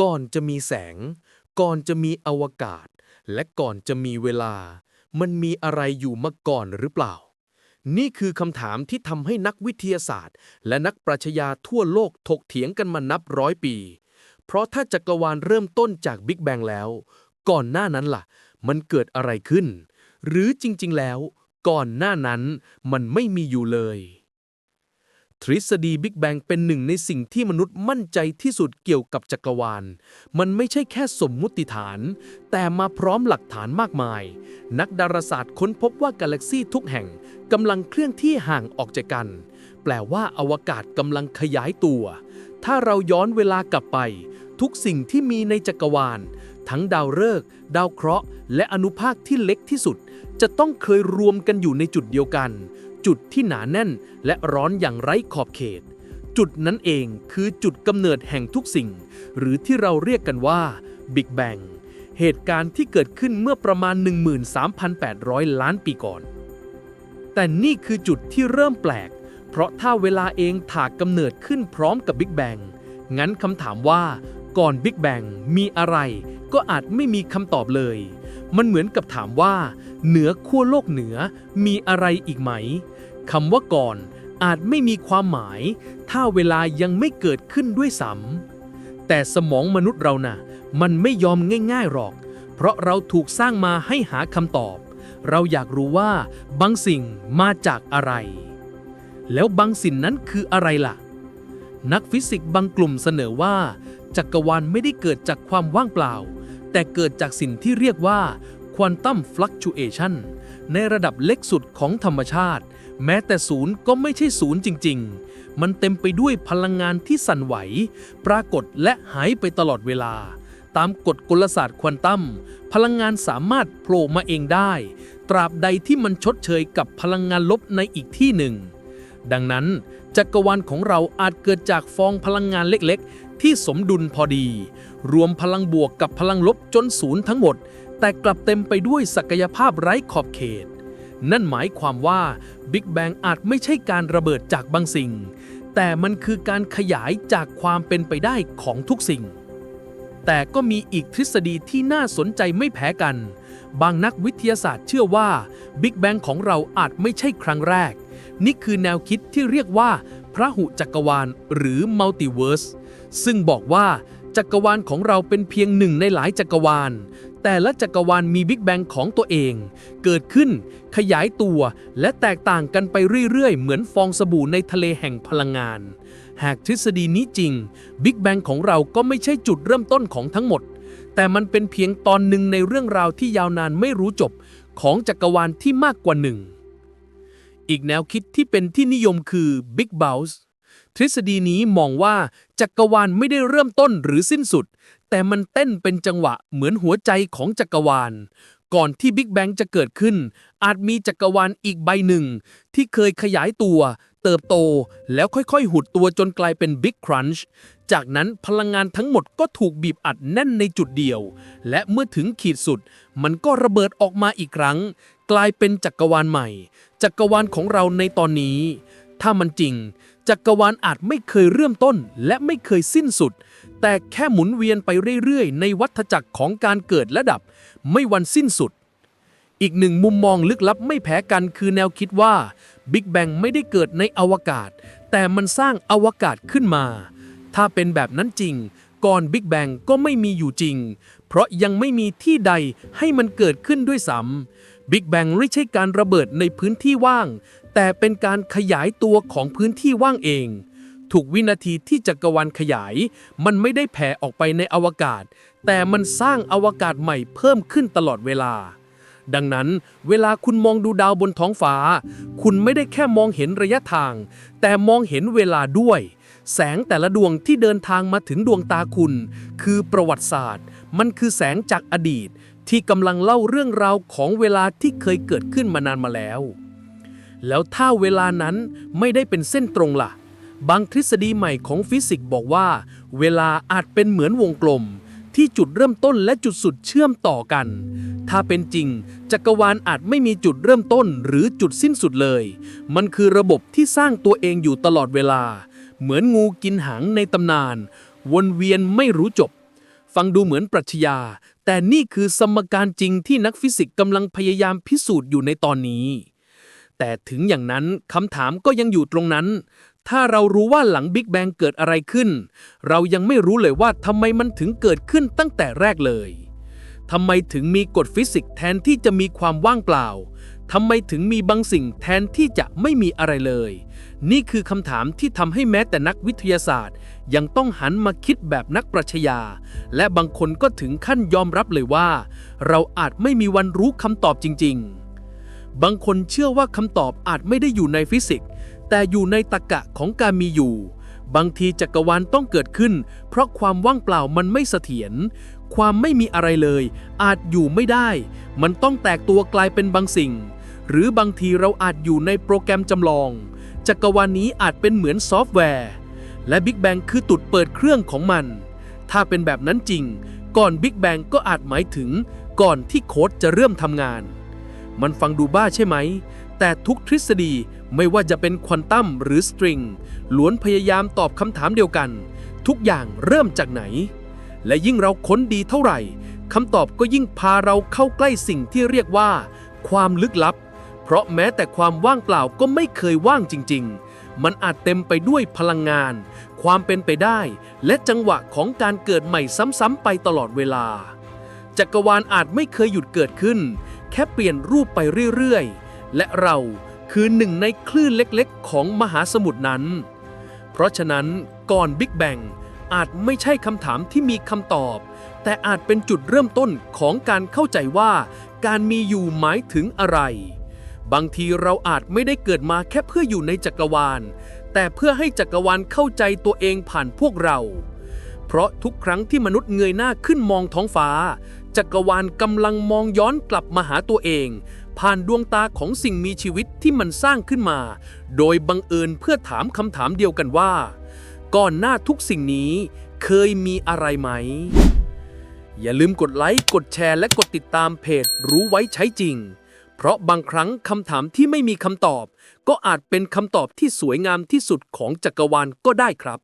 ก่อนจะมีแสง ก่อนจะมีอวกาศ และก่อนจะมีเวลา มันมีอะไรอยู่มาก่อนหรือเปล่า นี่คือคำถามที่ทำให้นักวิทยาศาสตร์ และนักปรัชญาทั่วโลกถกเถียงกันมานับร้อยปี เพราะถ้าจักรวาลเริ่มต้นจากบิ๊กแบงแล้ว ก่อนหน้านั้นล่ะ มันเกิดอะไรขึ้น หรือจริงๆแล้ว ก่อนหน้านั้นมันไม่มีอยู่เลย ทฤษฎีบิ๊กแบงเป็นหนึ่งในสิ่งที่มนุษย์มั่นใจที่สุดเกี่ยวกับจักรวาล มันไม่ใช่แค่สมมุติฐาน แต่มาพร้อมหลักฐานมากมาย นักดาราศาสตร์ค้นพบว่ากาแล็กซีทุกแห่งกำลังเคลื่อนที่ห่างออกจากกัน แปลว่าอวกาศกำลังขยายตัว ถ้าเราย้อนเวลากลับไป ทุกสิ่งที่มีในจักรวาล ทั้งดาวฤกษ์ดาวเคราะห์ และอนุภาคที่เล็กที่สุด จะต้องเคยรวมกันอยู่ในจุดเดียวกัน จุดที่หนาแน่น และร้อนอย่างไร้ขอบเขต จุดนั้นเองคือจุดกำเนิดแห่งทุกสิ่ง หรือที่เราเรียกกันว่าบิ๊กแบงเหตุการณ์ที่เกิดขึ้นเมื่อประมาณ 13,800 ล้านปีก่อน แต่นี่คือจุดที่เริ่มแปลก เพราะถ้าเวลาเองถากกำเนิดขึ้นพร้อมกับ Big Bang งั้นคำถามว่าก่อน Big Bang มีอะไร ก็อาจไม่มีคำตอบเลย มันเหมือนกับถามว่า เหนือขั้วโลกเหนือมีอะไรอีกไหมคำว่าก่อนอาจไม่มีความหมาย ถ้าเวลายังไม่เกิดขึ้นด้วยซ้ำแต่สมองมนุษย์เราน่ะ มันไม่ยอมง่าย ๆหรอก เพราะเราถูกสร้างมาให้หาคำตอบ เราอยากรู้ว่าบางสิ่งมาจากอะไร แล้วบางสิ่งนั้นคืออะไรล่ะ นักฟิสิกส์บางกลุ่มเสนอว่า จักรวาลไม่ได้เกิดจากความว่างเปล่า แต่เกิดจากสิ่งที่เรียกว่า Quantum Fluctuation ในระดับเล็กสุดของธรรมชาติ แม้แต่ศูนย์ก็ไม่ใช่ศูนย์จริง ๆ มันเต็มไปด้วยพลังงานที่สั่นไหว ปรากฏและหายไปตลอดเวลา ตามกฎกลศาสตร์ควอนตัม พลังงานสามารถโผล่มาเองได้ ตราบใดที่มันชดเชยกับพลังงานลบในอีกที่หนึ่ง ดังนั้นจักรวาลของเราอาจเกิดจากฟองพลังงานเล็กๆ ที่สมดุลพอดี รวมพลังบวกกับพลังลบจนศูนย์ทั้งหมด แต่กลับเต็มไปด้วยศักยภาพไร้ขอบเขต นั่นหมายความว่าบิ๊กแบงอาจไม่ใช่การระเบิดจากบางสิ่ง แต่มันคือการขยายจากความเป็นไปได้ของทุกสิ่ง แต่ก็มีอีกทฤษฎีที่น่าสนใจไม่แพ้กัน บางนักวิทยาศาสตร์เชื่อว่าบิ๊กแบงของเราอาจไม่ใช่ครั้งแรก นี่คือแนวคิดที่เรียกว่า พระหุจักรวาลหรือมัลติเวิร์สซึ่งบอกว่าจักรวาลของเราเป็นเพียงหนึ่งในหลายจักรวาล แต่ละจักรวาลมีบิ๊กแบงของตัวเอง เกิดขึ้น ขยายตัว และแตกต่างกันไปเรื่อยๆ เหมือนฟองสบู่ในทะเลแห่งพลังงาน หากทฤษฎีนี้จริงบิ๊กแบงของเราก็ไม่ใช่จุดเริ่มต้นของทั้งหมด แต่มันเป็นเพียงตอนหนึ่งในเรื่องราวที่ยาวนานไม่รู้จบ ของจักรวาลที่มากกว่าหนึ่ง อีกแนวคิดที่เป็นที่นิยมคือ Big Bounce ทฤษฎีนี้มองว่าจักรวาลไม่ได้เริ่มต้นหรือสิ้นสุด แต่มันเต้นเป็นจังหวะเหมือนหัวใจของจักรวาล ก่อนที่บิ๊กแบงจะเกิดขึ้น อาจมีจักรวาลอีกใบหนึ่ง ที่เคยขยายตัว เติบโต แล้วค่อยๆ หุดตัวจนกลายเป็นบิ๊กครันช์จากนั้นพลังงานทั้งหมดก็ถูกบีบอัดแน่นในจุดเดียว และเมื่อถึงขีดสุด มันก็ระเบิดออกมาอีกครั้ง กลายเป็นจักรวาลใหม่ จักรวาลของเราในตอนนี้ ถ้ามันจริง จักรวาลอาจไม่เคยเริ่มต้นและไม่เคยสิ้นสุด แต่แค่หมุนเวียนไปเรื่อยๆ ในวัฏจักรของการเกิดและดับ ไม่วันสิ้นสุด อีกหนึ่งมุมมองลึกลับไม่แพ้กันคือแนวคิดว่าบิ๊กแบงไม่ได้เกิดในอวกาศ แต่มันสร้างอวกาศขึ้นมา ถ้าเป็นแบบนั้นจริง ก่อนบิ๊กแบงก็ไม่มีอยู่จริง เพราะยังไม่มีที่ใดให้มันเกิดขึ้นด้วยซ้ำ บิ๊กแบงไม่ใช่การระเบิดในพื้นที่ว่าง แต่เป็นการขยายตัวของพื้นที่ว่างเอง ถูกวินาทีที่จักรวาลขยาย มันไม่ได้แผ่ออกไปในอวกาศ แต่มันสร้างอวกาศใหม่เพิ่มขึ้นตลอดเวลา ดังนั้นเวลาคุณมองดูดาวบนท้องฟ้า คุณไม่ได้แค่มองเห็นระยะทาง แต่มองเห็นเวลาด้วย แสงแต่ละดวงที่เดินทางมาถึงดวงตาคุณ คือประวัติศาสตร์ มันคือแสงจากอดีต ที่กำลังเล่าเรื่องราวของเวลาที่เคยเกิดขึ้นมานานมาแล้ว แล้วถ้าเวลานั้นไม่ได้เป็นเส้นตรงล่ะ บางทฤษฎีใหม่ของฟิสิกส์บอกว่า เวลาอาจเป็นเหมือนวงกลม ที่จุดเริ่มต้นและจุดสุดเชื่อมต่อกัน ถ้าเป็นจริง จักรวาลอาจไม่มีจุดเริ่มต้นหรือจุดสิ้นสุดเลย มันคือระบบที่สร้างตัวเองอยู่ตลอดเวลา เหมือนงูกินหางในตำนาน วนเวียนไม่รู้จบ ฟังดูเหมือนปรัชญา แต่นี่คือสมการจริงที่นักฟิสิกส์กำลังพยายามพิสูจน์อยู่ในตอนนี้ แต่ถึงอย่างนั้นคำถามก็ยังอยู่ตรงนั้น ถ้าเรารู้ว่าหลังบิ๊กแบงเกิดอะไรขึ้น เรายังไม่รู้เลยว่าทำไมมันถึงเกิดขึ้นตั้งแต่แรกเลย ทำไมถึงมีกฎฟิสิกส์แทนที่จะมีความว่างเปล่า ทำไมถึงมีบางสิ่งแทนที่จะไม่มีอะไรเลย นี่คือคำถามที่ทำให้แม้แต่นักวิทยาศาสตร์ ยังต้องหันมาคิดแบบนักปรัชญา และบางคนก็ถึงขั้นยอมรับเลยว่า เราอาจไม่มีวันรู้คำตอบจริง ๆ บางคนเชื่อว่าคำตอบอาจไม่ได้อยู่ในฟิสิกส์ แต่อยู่ในตรรกะของการมีอยู่บางทีจักรวาลต้องเกิดขึ้น เพราะความว่างเปล่ามันไม่เสถียร ความไม่มีอะไรเลย อาจอยู่ไม่ได้ มันต้องแตกตัวกลายเป็นบางสิ่ง หรือบางทีเราอาจอยู่ในโปรแกรมจำลอง จักรวาลนี้อาจเป็นเหมือนซอฟต์แวร์ และ Big Bang คือตุดเปิดเครื่องของมัน ถ้าเป็นแบบนั้นจริง ก่อน Big Bang ก็อาจหมายถึง ก่อนที่โค้ดจะเริ่มทำงาน มันฟังดูบ้าใช่ไหม แต่ทุกทฤษฎีไม่ว่าจะเป็นควอนตัมหรือสตริงล้วนพยายามตอบคำถามเดียวกัน ทุกอย่างเริ่มจากไหน และยิ่งเราค้นดีเท่าไหร่คำตอบก็ยิ่งพาเราเข้าใกล้สิ่งที่เรียกว่า ความลึกลับ เพราะแม้แต่ความว่างเปล่าก็ไม่เคยว่างจริง ๆ มันอาจเต็มไปด้วยพลังงาน ความเป็นไปได้ และจังหวะของการเกิดใหม่ซ้ำๆไปตลอดเวลา จักรวาลอาจไม่เคยหยุดเกิดขึ้น แค่เปลี่ยนรูปไปเรื่อยๆ และเราคือหนึ่งในคลื่นเล็กๆ ของมหาสมุทรนั้น เพราะฉะนั้นก่อนบิ๊กแบง อาจไม่ใช่คำถามที่มีคำตอบ แต่อาจเป็นจุดเริ่มต้นของการเข้าใจว่า การมีอยู่หมายถึงอะไร บางทีเราอาจไม่ได้เกิดมาแค่เพื่ออยู่ในจักรวาล แต่เพื่อให้จักรวาลเข้าใจตัวเองผ่านพวกเรา เพราะทุกครั้งที่มนุษย์เงยหน้าขึ้นมองท้องฟ้า จักรวาลกำลังมองย้อนกลับมาหาตัวเอง ผ่านดวงตาของสิ่งมีชีวิตที่มันสร้างขึ้นมา โดยบังเอิญเพื่อถามคำถามเดียวกันว่า ก่อนหน้าทุกสิ่งนี้เคยมีอะไรไหม อย่าลืมกดไลค์ กดแชร์ และกดติดตามเพจ รู้ไว้ใช้จริง เพราะบางครั้งคำถามที่ไม่มีคำตอบ ก็อาจเป็นคำตอบที่สวยงามที่สุดของจักรวาลก็ได้ครับ